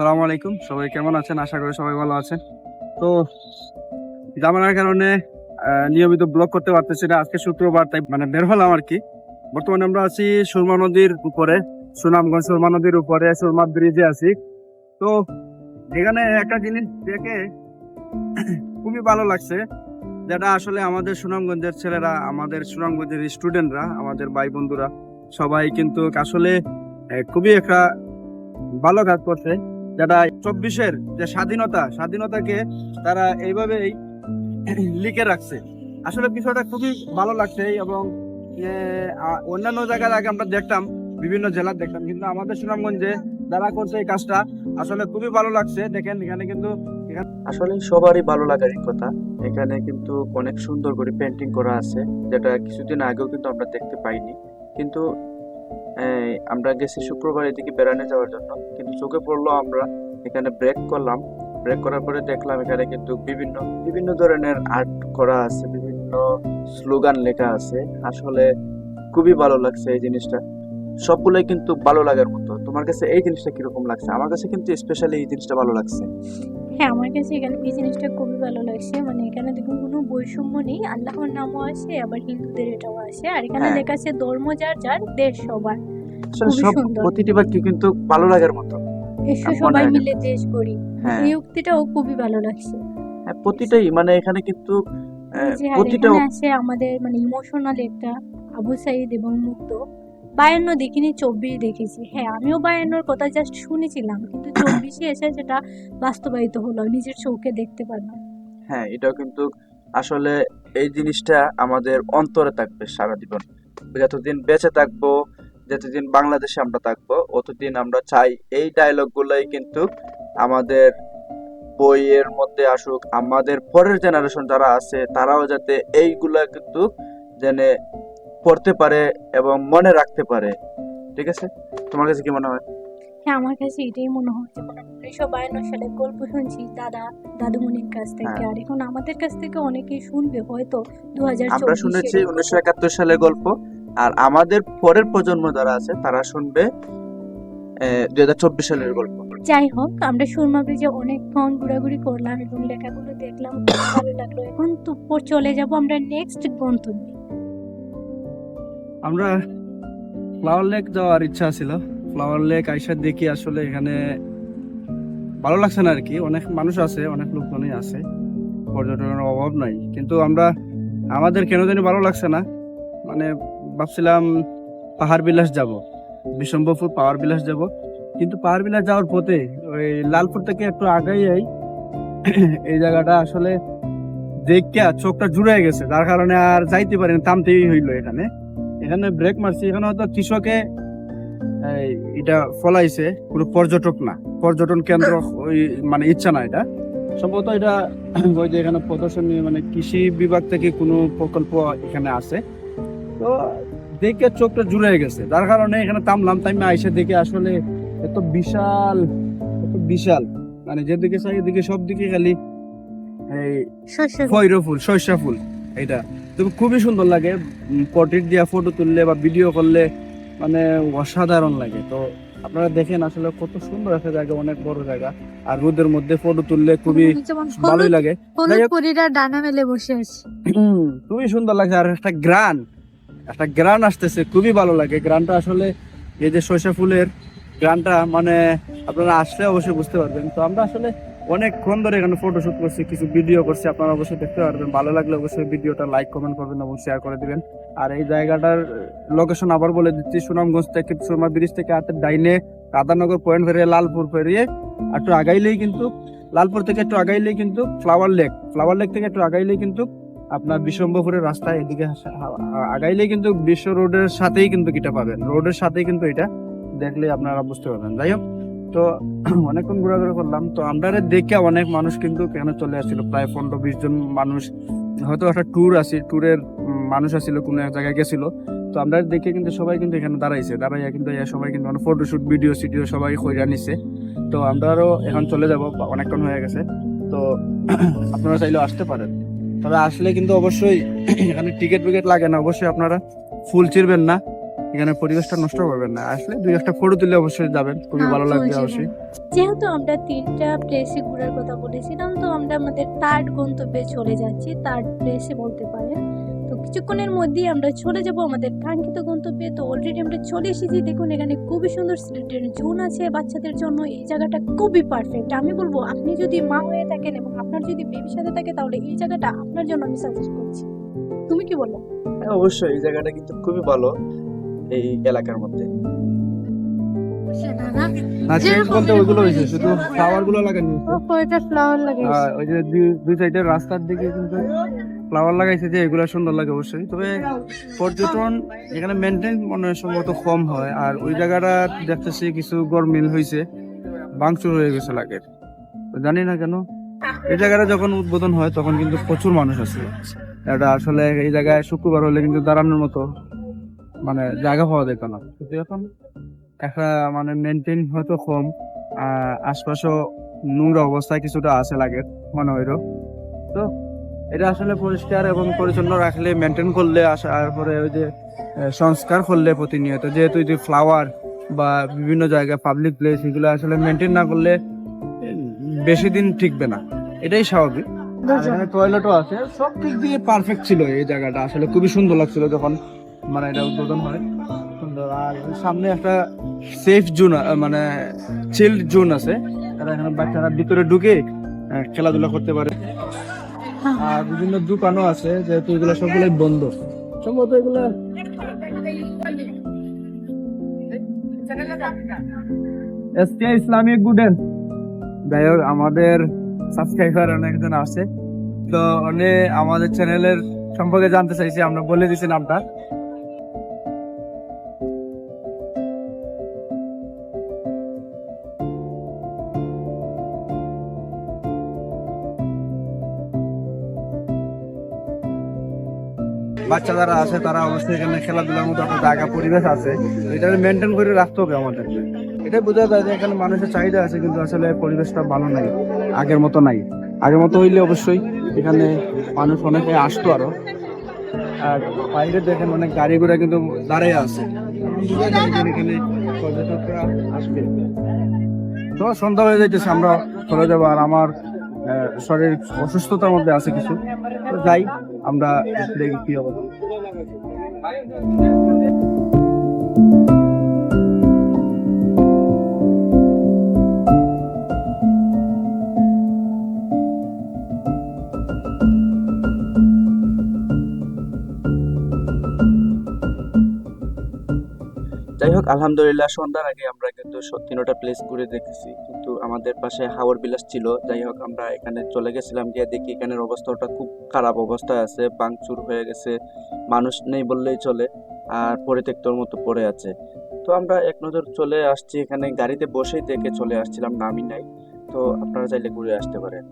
সালামু আলাইকুম। সবাই কেমন আছেন? আশা করি সবাই ভালো আছেন। তো জামানার কারণে নিয়মিত ব্লগ করতে পারতেছি না। আজকে শুক্রবার, তাই মানে বের হলাম আর কি। বর্তমানে আমরা আছি সুরমা নদীর উপরে, সুনামগঞ্জ সুরমা নদীর উপরে, সুরমা ব্রিজে আছি। তো এখানে একটা জিনিস দেখে খুবই ভালো লাগছে, যেটা আসলে আমাদের সুনামগঞ্জের ছেলেরা, আমাদের সুনামগঞ্জের স্টুডেন্টরা, আমাদের ভাই বন্ধুরা, সবাই কিন্তু আসলে খুবই একটা ভালো কাজ করছে। যেটা চব্বিশের যে স্বাধীনতা, স্বাধীনতাকে তারা এইভাবেই লিখে রাখছে। আসলে বিষয়টা খুবই ভালো লাগছে এবং অন্যান্য জায়গার আগে আমরা দেখতাম, বিভিন্ন জেলার দেখতাম, কিন্তু আমাদের সুনামগঞ্জে যারা করছে এই কাজটা, আসলে খুবই ভালো লাগছে। দেখেন, এখানে কিন্তু আসলে সবারই ভালো লাগারই কথা এখানে কিন্তু অনেক সুন্দর করে পেন্টিং করা আছে, যেটা কিছুদিন আগেও কিন্তু আমরা দেখতে পাইনি। কিন্তু আমরা গেছি শুক্রবার এদিকে বেড়ানে যাওয়ার জন্য। কিন্তু চোখে পড়ল আমরা। এখানে ব্রেক করলাম। ব্রেক করার পরে দেখলাম এখানে কিন্তু বিভিন্ন বিভিন্ন ধরনের আর্ট করা আছে, বিভিন্ন স্লোগান লেখা আছে। আসলে খুবই ভালো লাগছে এই জিনিসটা। সবগুলোই কিন্তু ভালো লাগার মতো। তোমার কাছে এই জিনিসটা কীরকম লাগছে? আমার কাছে কিন্তু স্পেশালি এই জিনিসটা ভালো লাগছে। হ্যাঁ আমার কাছে এখানে এই জিনিসটা খুবই ভালো লাগছে। মানে এখানে দেখুন কোনো বৈষম্য নেই আল্লাহর নামও আছে আবার হিন্দুদের এটাও আছে। আর এখানে হ্যাঁ। লেখা আছে ধর্ম যার যার দেশ সবার। সব প্রতিটি বাক্য কিন্তু ভালো লাগার মতো। এসো সবাই মিলে দেশ গড়ি। হ্যাঁ। এই উক্তিটাও খুবই ভালো লাগছে। হ্যাঁ, প্রতিটাই মানে এখানে কিন্তু প্রতিটা আছে আমাদের মানে ইমোশনাল একটা আবু সাইদ এবং মুক্ত। বায়ান্ন দেখিনি, চব্বিশ দেখেছি। হ্যাঁ আমিও বায়ান্নর কথা জাস্ট শুনেছিলাম, কিন্তু চব্বিশে এসে যেটা বাস্তবায়িত হলো, নিজের চোখে দেখতে পারলাম। হ্যাঁ এটাও কিন্তু আসলে এই জিনিসটা আমাদের অন্তরে থাকবে সারা জীবন যতদিন বেঁচে থাকব, যতদিন বাংলাদেশে আমরা থাকব, অতদিন আমরা চাই এই ডায়লগ গুলাই কিন্তু আমাদের বইয়ের মধ্যে আসুক, আমাদের পরের জেনারেশন যারা আছে, তারাও যাতে এইগুলা কিন্তু জেনে পড়তে পারে এবং মনে রাখতে পারে। ঠিক আছে? তোমার কাছে কি মনে হয়? হ্যাঁ আমার কাছে এটাই মনে হয়। যেমন উনিশশো বায়ান্ন সালের গল্প শুনছি দাদা দাদুমণির কাছ থেকে হ্যাঁ। আর এখন আমাদের কাছ থেকে অনেকেই শুনবে হয়তো দু হাজার আমরা শুনেছি উনিশশো একাত্তর সালের গল্প আর আমাদের পরের প্রজন্ম যারা আছে তারা শুনবে দুই হাজার চব্বিশ সালের গল্প। যাই হোক আমরা সুরমা ব্রিজে অনেকক্ষণ ঘোরাঘুরি করলাম এবং লেখাগুলো দেখলাম ভালো লাগল। এখন তো চলে যাব আমরা নেক্সট গন্তব্যে আমরা ফ্লাওয়ার লেক যাওয়ার ইচ্ছা ছিল। ফ্লাওয়ার লেক আইসা দেখি আসলে এখানে ভালো লাগছে না আর কি অনেক মানুষ আছে, অনেক লোকজনই আছে। পর্যটনের অভাব নাই। কিন্তু আমরা, আমাদের কেন জানি ভালো লাগছে না। মানে ভাবছিলাম পাহাড় বিলাস যাব। বিশম্বরপুর পাহাড় বিলাস যাব। কিন্তু পাহাড় বিলাস যাওয়ার পথে ওই লালপুর থেকে একটু আগাই এই জায়গাটা আসলে দেখে চোখটা জুড়ে গেছে। যার কারণে আর যাইতে পারি না থামতেই হইল এখানে। এখানে ব্রেক মারছি। এখানে হয়তো কৃষকে এটা ফলাইছে। পুরো পর্যটক না। পর্যটন কেন্দ্র ওই মানে ইচ্ছা না এটা। সম্ভবত এটা ওই যে এখানে প্রদর্শনী মানে কৃষি বিভাগ থেকে কোনো প্রকল্প এখানে আছে। তো দেখে চোখটা জুড়ে গেছে। যার কারণে এখানে থামলাম। তাইমে আইসে দেখে আসলে এত বিশাল এত বিশাল। মানে যেদিকে চাই এদিকে সব দিকে খালি এই ফুল। সরিষা ফুল এটা তো খুবই সুন্দর লাগে। পর্ট্রেট দিয়া ফটো তুললে বা ভিডিও করলে মানে অসাধারণ লাগে। তো আপনারা দেখেন আসলে কত সুন্দর একটা জায়গা অনেক বড় জায়গা। আর রোদের মধ্যে ফটো তুললে খুবই ভালোই লাগে। যাই হোক, পরীরা ডানা মেলে বসে আছে। খুবই সুন্দর লাগে আর একটা গ্রান একটা গ্রান আসতেছে খুবই ভালো লাগে। গ্রানটা আসলে এই যে সরিষা ফুলের গ্রানটা মানে আপনারা আসলে অবশ্যই বুঝতে পারবেন। তো আমরা আসলে অনেকক্ষণ ধরে এখানে ফটো শুট করছি, কিছু ভিডিও করছি। আপনারা অবশ্যই দেখতে পারবেন। ভালো লাগলে অবশ্যই ভিডিওটা লাইক কমেন্ট করবেন এবং শেয়ার করে দিবেন। আর এই জায়গাটার লোকেশন আবার বলে দিচ্ছি, সুনামগঞ্জ থেকে, সুরমা ব্রিজ থেকে হাতের ডাইনে রাধানগর পয়েন্ট ফেরিয়ে লালপুর ফেরিয়ে একটু আগাইলেই কিন্তু, লালপুর থেকে একটু আগাইলেই কিন্তু ফ্লাওয়ার লেক ফ্লাওয়ার লেক থেকে একটু আগাইলেই কিন্তু আপনার বিশম্বপুরের রাস্তায় এদিকে আগাইলেই কিন্তু বিশ্ব রোডের সাথেই কিন্তু এটা পাবেন। রোডের সাথেই কিন্তু এটা দেখলে আপনারা বুঝতে পারবেন। যাই হোক তো অনেকক্ষণ ঘোরাঘুরি করলাম। তো আমরা দেখে অনেক মানুষ কিন্তু এখানে চলে আসছিল, প্রায় পনেরো বিশ জন মানুষ। হয়তো একটা ট্যুর আছে ট্যুরের মানুষ আসছিল, কোনো এক জায়গায় গেছিল। তো আমরা দেখে কিন্তু সবাই কিন্তু এখানে দাঁড়াইছে। দাঁড়াইয়া কিন্তু সবাই কিন্তু ফটোশুট ভিডিও সিডিও সবাই কইরা নিছে। তো আমরাও এখন চলে যাব অনেকক্ষণ হয়ে গেছে। তো আপনারা চাইলেও আসতে পারেন। তবে আসলে কিন্তু অবশ্যই এখানে টিকিট ফিকেট লাগে না। অবশ্যই আপনারা ফুল চিরবেন না। এখানে পরিবেশটা নষ্ট করবেন না। আসলে দুই একটা ফটো তুলে অবশ্যই যাবেন খুবই ভালো হ্যাঁ, লাগবে অবশ্যই। যেহেতু আমরা তিনটা প্লেসে ঘোরার কথা বলেছিলাম তো আমরা আমাদের থার্ড গন্তব্যে চলে যাচ্ছি। থার্ড প্লেসে বলতে পারেন। তো কিছুক্ষণের মধ্যেই আমরা চলে যাব আমাদের কাঙ্ক্ষিত গন্তব্যে। তো অলরেডি আমরা চলে এসেছি। দেখুন এখানে খুবই সুন্দর সিলেটের জোন আছে বাচ্চাদের জন্য। এই জায়গাটা খুবই পারফেক্ট আমি বলব আপনি যদি মা হয়ে থাকেন এবং আপনার যদি বেবির সাথে থাকে তাহলে এই জায়গাটা আপনার জন্য আমি সাজেস্ট করছি। তুমি কি বলো? হ্যাঁ অবশ্যই। এই জায়গাটা কিন্তু খুবই ভালো। এই এলাকার মধ্যে। না চেঞ্জ বলতে ওইগুলো হয়েছে শুধু ফ্লাওয়ারগুলো লাগানো হয়েছে ফ্লাওয়ার লাগে ওই যে দুই- দুই সাইডের রাস্তার দিকে কিন্তু ফ্লাওয়ার লাগাইছে যে এগুলো সুন্দর লাগে অবশ্যই। তবে পর্যটন এখানে মেনটেন মনে সম্ভবত কম হয় আর ওই জায়গাটা দেখতেছি কিছু গরমিল হয়েছে বাংচুর হয়ে গেছে লাগে জানি না কেন এই জায়গাটা যখন উদ্বোধন হয় তখন কিন্তু প্রচুর মানুষ আছে এটা আসলে এই জায়গায় শুক্রবার হলে কিন্তু দাঁড়ানোর মতো মানে জায়গা পাওয়া যেত না। কিন্তু এখন একটা মানে মেনটেন হয়তো কম আশপাশও নোংরা অবস্থায় কিছুটা আছে লাগে, মনে হইল। তো এটা আসলে পরিষ্কার এবং পরিচ্ছন্ন রাখলে মেনটেন করলে আসার পরে ওই যে সংস্কার করলে প্রতিনিয়ত। যেহেতু যে ফ্লাওয়ার বা বিভিন্ন জায়গায় পাবলিক প্লেস এগুলো আসলে মেনটেন না করলে, বেশি দিন টিকবে না। এটাই স্বাভাবিক। টয়লেটও আছে। সব দিক দিয়ে পারফেক্ট ছিল এই জায়গাটা। আসলে খুবই সুন্দর লাগছিল যখন মানে এটা উদ্বোধন হয়। সুন্দর। আর সামনে একটা সেফ জোন মানে চিল্ড জোন আছে। তারা এখানে বাচ্চারা ভিতরে ঢুকে খেলাধুলা করতে পারে। আর বিভিন্ন দোকানও আছে, যেহেতু এগুলো সবগুলোই বন্ধ। সম্ভবত এগুলো এসকে ইসলামিক গুডেন। যাই আমাদের সাবস্ক্রাইবার অনেকজন আছে। তো উনি আমাদের চ্যানেলের সম্পর্কে জানতে চাইছি, আমরা বলে দিছি নামটা। বাচ্চা যারা আছে, তারা অবশ্যই এখানে খেলাধুলার মতো একটা জায়গা, পরিবেশ আছে। এটা মেনটেন করে রাখতে হবে আমাদের এটাই বোঝা যায় যে এখানে মানুষের চাহিদা আছে, কিন্তু আসলে পরিবেশটা ভালো নাই, আগের মতো নাই। আগের মতো হইলে অবশ্যই এখানে মানুষ অনেকে আসতো আরও। আর বাইরে দেখেন অনেক গাড়ি ঘোড়া কিন্তু দাঁড়িয়ে আছে। এখানে পর্যটকরা আসবে। তো সন্ধ্যা হয়ে যাইতেছে, আমরা চলে যাব। আর আমার শরীর অসুস্থতার মধ্যে আছে কিছু। যাই আমরা দেখি কি অবস্থা। যাই হোক, আলহামদুলিল্লাহ, সন্ধ্যার আগে আমরা কিন্তু স- তিনোটা প্লেস ঘুরে দেখেছি। আমাদের পাশে হাওর বিলাস ছিল। যাই হোক, আমরা এখানে চলে গেছিলাম, গিয়ে দেখি এখানের অবস্থাটা খুব খারাপ অবস্থায় আছে বাংচুর হয়ে গেছে, মানুষ নেই বললেই চলে, আর পরিত্যক্তর মতো পড়ে আছে। তো আমরা এক নজর চলে আসছি এখানে, গাড়িতে বসেই দেখে চলে আসছিলাম নামি নাই। তো আপনারা চাইলে ঘুরে আসতে পারেন।